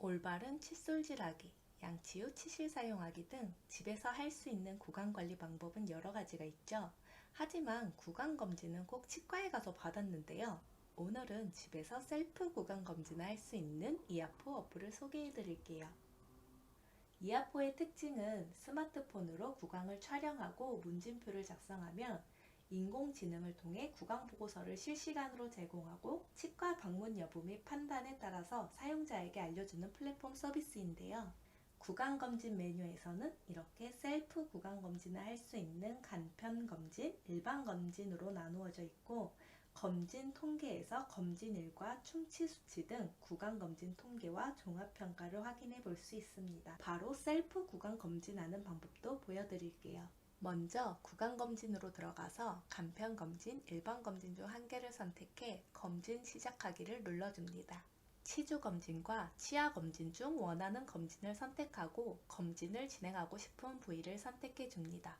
올바른 칫솔질하기, 양치 후 치실 사용하기 등 집에서 할 수 있는 구강 관리 방법은 여러 가지가 있죠. 하지만 구강 검진은 꼭 치과에 가서 받았는데요. 오늘은 집에서 셀프 구강 검진을 할 수 있는 이아포 어플을 소개해 드릴게요. 이아포의 특징은 스마트폰으로 구강을 촬영하고 문진표를 작성하면 인공지능을 통해 구강 보고서를 실시간으로 제공하고 치과 방문 여부 및 판단에 따라서 사용자에게 알려주는 플랫폼 서비스인데요. 구강 검진 메뉴에서는 이렇게 셀프 구강 검진을 할 수 있는 간편 검진, 일반 검진으로 나누어져 있고 검진 통계에서 검진일과 충치 수치 등 구강 검진 통계와 종합 평가를 확인해 볼 수 있습니다. 바로 셀프 구강 검진하는 방법도 보여드릴게요. 먼저 구강 검진으로 들어가서 간편 검진, 일반 검진 중 한 개를 선택해 검진 시작하기를 눌러줍니다. 치주 검진과 치아 검진 중 원하는 검진을 선택하고 검진을 진행하고 싶은 부위를 선택해 줍니다.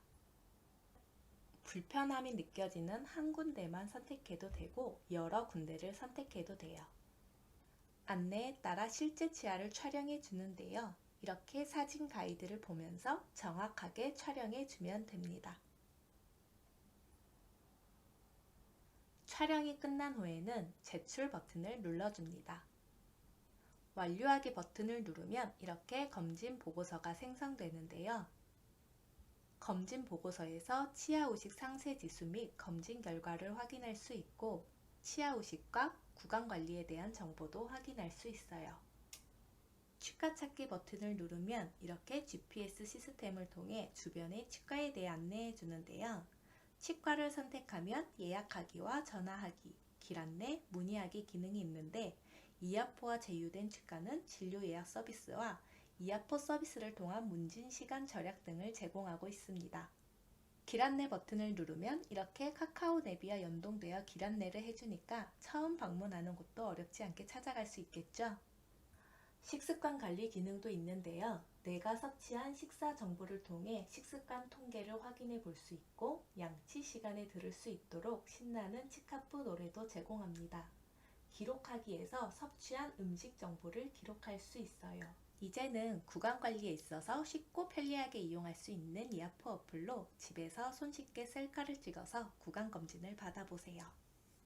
불편함이 느껴지는 한 군데만 선택해도 되고 여러 군데를 선택해도 돼요. 안내에 따라 실제 치아를 촬영해 주는데요. 이렇게 사진 가이드를 보면서 정확하게 촬영해 주면 됩니다. 촬영이 끝난 후에는 제출 버튼을 눌러줍니다. 완료하기 버튼을 누르면 이렇게 검진 보고서가 생성되는데요. 검진 보고서에서 치아 우식 상세 지수 및 검진 결과를 확인할 수 있고 치아 우식과 구강 관리에 대한 정보도 확인할 수 있어요. 치과 찾기 버튼을 누르면 이렇게 GPS 시스템을 통해 주변의 치과에 대해 안내해 주는데요. 치과를 선택하면 예약하기와 전화하기, 길 안내, 문의하기 기능이 있는데 이아포와 제휴된 치과는 진료 예약 서비스와 이아포 서비스를 통한 문진 시간 절약 등을 제공하고 있습니다. 길 안내 버튼을 누르면 이렇게 카카오 내비와 연동되어 길 안내를 해주니까 처음 방문하는 곳도 어렵지 않게 찾아갈 수 있겠죠? 식습관 관리 기능도 있는데요. 내가 섭취한 식사 정보를 통해 식습관 통계를 확인해 볼 수 있고 양치 시간에 들을 수 있도록 신나는 치카프 노래도 제공합니다. 기록하기에서 섭취한 음식 정보를 기록할 수 있어요. 이제는 구강 관리에 있어서 쉽고 편리하게 이용할 수 있는 이아포 어플로 집에서 손쉽게 셀카를 찍어서 구강 검진을 받아보세요.